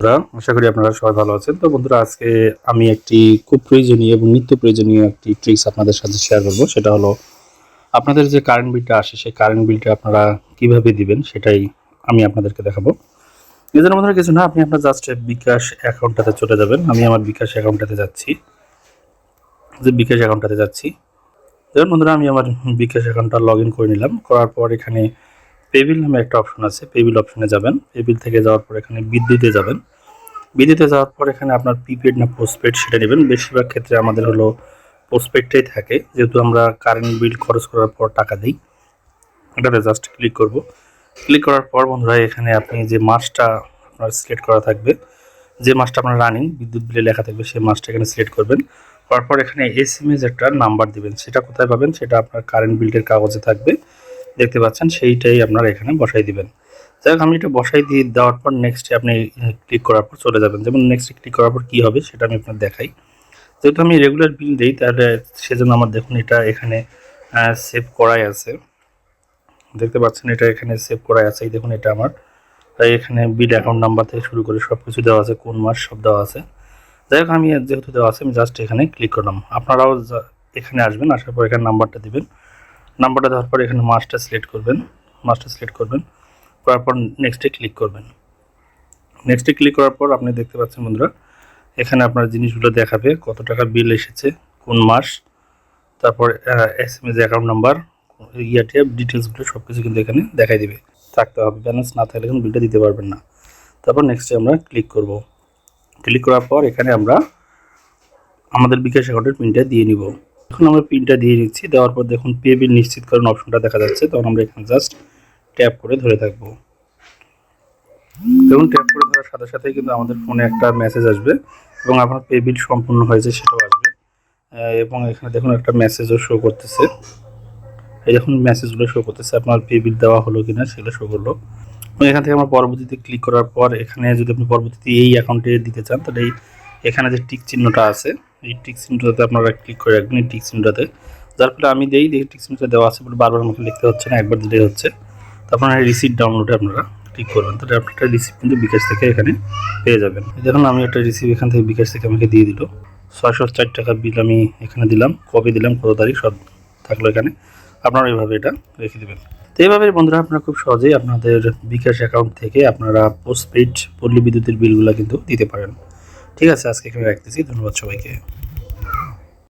বন্ধুরা, আশা করি আপনারা সবাই ভালো আছেন। তো বন্ধুরা, আজকে আমি একটি খুব প্রয়োজনীয় এবং নিত্য প্রয়োজনীয় একটি ট্রিক্স আপনাদের সাথে শেয়ার করব। সেটা হলো, আপনাদের যে কারেন্ট বিলটা আসে, সেই কারেন্ট বিলটা আপনারা কীভাবে দিবেন, সেটাই আমি আপনাদেরকে দেখাবো। এই জন্য বন্ধুরা, কিছু না, আপনি আপনার জাস্ট বিকাশ অ্যাকাউন্টটাতে চলে যাবেন। আমি আমার বিকাশ অ্যাকাউন্টটাতে যাচ্ছি। যে বিকাশ অ্যাকাউন্টটাতে যাচ্ছি। দেখুন বন্ধুরা, আমি আমার বিকাশ অ্যাকাউন্টটা লগ করে নিলাম। করার পর এখানে পেবিল নামে একটা অপশন আছে পেবিল অপশনে যাবেন। পেবিল থেকে যাওয়ার পর এখানে বিদ্যুতে যাবেন। বিদ্যুতে যাওয়ার পর এখানে আপনার প্রিপেড না পোস্টপেড সেটা নেবেন। বেশিরভাগ ক্ষেত্রে আমাদের হলো পোস্টপেডটাই থাকে। যেহেতু আমরা কারেন্ট বিল খরচ করার পর টাকা দিই, এটাতে জাস্ট ক্লিক করব। ক্লিক করার পর বন্ধুরা, এখানে আপনি যে মাসটা আপনার সিলেক্ট করা থাকবে, যে মাসটা আপনার রানিং, বিদ্যুৎ বিলে লেখা থাকবে, সেই মাসটা এখানে সিলেক্ট করবেন। তারপর এখানে এস এম এস একটা নাম্বার দিবেন। সেটা কোথায় পাবেন? সেটা আপনার কারেন্ট বিলের কাগজে থাকবে। দেখতে পাচ্ছেন, সেইটাই আপনারা এখানে বসাই দিবেন। যাই হোক আমি এটা বসাই দিয়ে দেওয়ার পর নেক্সটে আপনি ক্লিক করার পর চলে যাবেন। যেমন নেক্সট ক্লিক করার পর কী হবে সেটা আমি আপনার দেখাই। যেহেতু আমি রেগুলার বিল দিই, তাহলে সেজন্য আমার দেখুন এটা এখানে সেভ করাই আছে। দেখতে পাচ্ছেন, এটা এখানে সেভ করাই আছে। দেখুন, এটা আমার। তাই এখানে বিল অ্যাকাউন্ট নাম্বার থেকে শুরু করে সব কিছু দেওয়া আছে, কোন মাস সব দেওয়া আছে। যাই হোক আমি যেহেতু দেওয়া আছে, আমি জাস্ট এখানে ক্লিক করলাম। আপনারাও এখানে আসবেন, আসার পর এখানে নাম্বারটা দিবেন। নাম্বারটা দেওয়ার পর এখানে মাসটা সিলেক্ট করবেন মাসটা সিলেক্ট করবেন, করার পর নেক্সটে ক্লিক করবেন। নেক্সটে ক্লিক করার পর আপনি দেখতে পাচ্ছেন বন্ধুরা, এখানে আপনার জিনিসগুলো দেখাবে, কত টাকা বিল এসেছে, কোন মাস, তারপর S M S account number ইয়ারটি ডিটেলসগুলো সব কিছু কিন্তু এখানে দেখাই দিবে। থাকতে হবে ব্যালেন্স না থাকলে কিন্তু বিলটা দিতে পারবেন না। তারপর নেক্সটে আমরা ক্লিক করব। ক্লিক করার পর এখানে আমরা আমাদের বিকাশ অ্যাকাউন্টের পিনটা দিয়ে নিব। এখন আমরা পিনটা দিয়ে নিচ্ছি। দেওয়ার পর দেখুন পে বিল নিশ্চিতকরণ অপশনটা দেখা যাচ্ছে। তখন আমরা এখানে জাস্ট ট্যাপ করে ধরে থাকব। দেখুন ট্যাপ করে ধরার সাথে সাথেই কিন্তু আমাদের ফোনে একটা মেসেজ আসবে এবং আপনার পে বিল সম্পূর্ণ হয়েছে সেটাও আসবে। এবং এখানে দেখুন একটা মেসেজও শো করতেছে। এই দেখুন মেসেজগুলো শো করতেছে। আপনার পে বিল দেওয়া হলো কিনা সেগুলো শো করল। এখান থেকে আমরা পরবর্তীতে ক্লিক করার পর এখানে যদি আপনি পরবর্তীতে এই অ্যাকাউন্টে দিতে চান, তাহলে এই এখানে যে টিক চিহ্নটা আছে এই টিক চিহ্নটাতে আপনারা ক্লিক করে রাখবেন এই টিক চিহ্নটাতে যার ফলে আমি দেই দেখি টিক চিহ্নটা দেওয়া আছে, বলে বারবার আমাকে লিখতে হচ্ছে না, একবার দিলেই হচ্ছে। তারপর রিসিপ্ট ডাউনলোডে আপনারা ক্লিক করবেন। তাহলে আপনি একটা রিসিপ্ট কিন্তু বিকাশ থেকে এখানে পেয়ে যাবেন। দেখুন, আমি একটা রিসিপ্ট এখান থেকে বিকাশ থেকে আমাকে দিয়ে দিল। ছয়শো চার টাকা বিল আমি এখানে দিলাম কবে দিলাম, কত তারিখ সব থাকল এখানে। আপনারা এইভাবে এটা রেখে দেবেন। তো এইভাবে বন্ধুরা, আপনারা খুব সহজেই আপনাদের বিকাশ অ্যাকাউন্ট থেকে আপনারা পোস্টপেড পল্লী বিদ্যুতের বিলগুলো কিন্তু দিতে পারেন। ঠিক আছে আজকে এখানে রাখতেছি। ধন্যবাদ সবাইকে।